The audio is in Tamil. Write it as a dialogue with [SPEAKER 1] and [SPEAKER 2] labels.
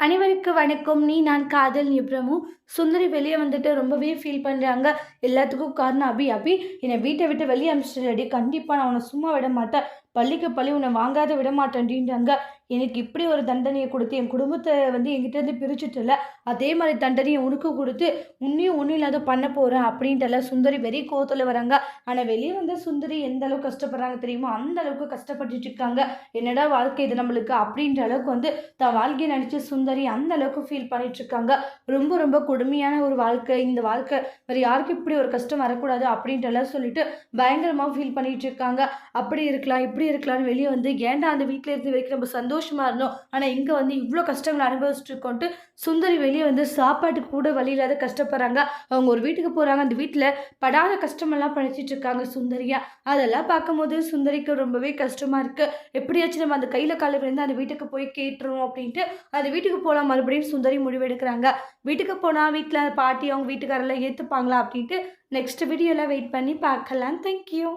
[SPEAKER 1] அனைவருக்கு வணக்கம். நீ நான் காதல் நிபுணமும் சுந்தரி வெளியே வந்துட்டு ரொம்பவே ஃபீல் பண்ணுறாங்க எல்லாத்துக்கும் காரணம் அபி அபி. என்னை வீட்டை விட்டு வெளியே அனுப்பிச்சிட்டு கண்டிப்பாக நான் உன்னை சும்மா விட மாட்டேன். பள்ளிக்கு பள்ளி உன்னை வாங்காத விட மாட்டேன்டின்றாங்க. எனக்கு இப்படி ஒரு தண்டனையை கொடுத்து என் குடும்பத்தை வந்து என்கிட்டேருந்து பிரிச்சுட்டுல அதே மாதிரி தண்டனையை உனக்கு கொடுத்து உன்னையும் ஒன்றும் இல்லாத பண்ண போகிறேன் அப்படின்ட்டுல சுந்தரி வெறி கோத்தில் வராங்க. ஆனால் வெளியே வந்து சுந்தரி எந்த அளவுக்கு கஷ்டப்படுறாங்க தெரியுமா? அந்த அளவுக்கு கஷ்டப்பட்டுட்டு இருக்காங்க. என்னடா வாழ்க்கை இது நம்மளுக்கு அப்படின்ற அளவுக்கு வந்து தான் வாழ்க்கையை நினச்சி சுந்தரி அந்த அளவுக்கு ஃபீல் பண்ணிட்டு இருக்காங்க. ரொம்ப ரொம்ப கொடுமையான ஒரு வாழ்க்கை. இந்த வாழ்க்கை வேறு யாருக்கும் இப்படி ஒரு கஷ்டம் வரக்கூடாது அப்படின்ட்டுலாம் சொல்லிட்டு பயங்கரமாக ஃபீல் பண்ணிட்டு இருக்காங்க. அப்படி இருக்கலாம் இப்படி இருக்கலாம்னு வெளியே வந்து ஏன்டா அந்த வீட்டில் இருந்து வரைக்கும் நம்ம சந்தோஷமாக இருந்தோம்? ஆனால் இங்கே வந்து இவ்வளோ கஷ்டங்கள் அனுபவிச்சுட்டு இருக்கோன்ட்டு சுந்தரி வெளியே வந்து சாப்பாட்டுக்கு கூட வழி இல்லாத கஷ்டப்படுறாங்க. அவங்க ஒரு வீட்டுக்கு போகிறாங்க அந்த வீட்டில் படாத கஷ்டமெல்லாம் படிச்சிட்டு இருக்காங்க சுந்தரியா. அதெல்லாம் பார்க்கும்போது சுந்தரிக்கு ரொம்பவே கஷ்டமாக இருக்குது எப்படியாச்சும் நம்ம அந்த கையில் காலில் விழுந்து அந்த வீட்டுக்கு போய் கேட்டுருவோம் அப்படின்ட்டு அந்த வீட்டுக்கு போகலாம் மறுபடியும் சுந்தரி முடிவெடுக்கிறாங்க வீட்டுக்கு போனால் வீட்டில் பாட்டி அவங்க வீட்டுக்காரெல்லாம் ஏற்றுப்பாங்களா அப்படின்ட்டு நெக்ஸ்ட் வீடியோவில் வெயிட் பண்ணி பார்க்கலாம். தேங்க்யூ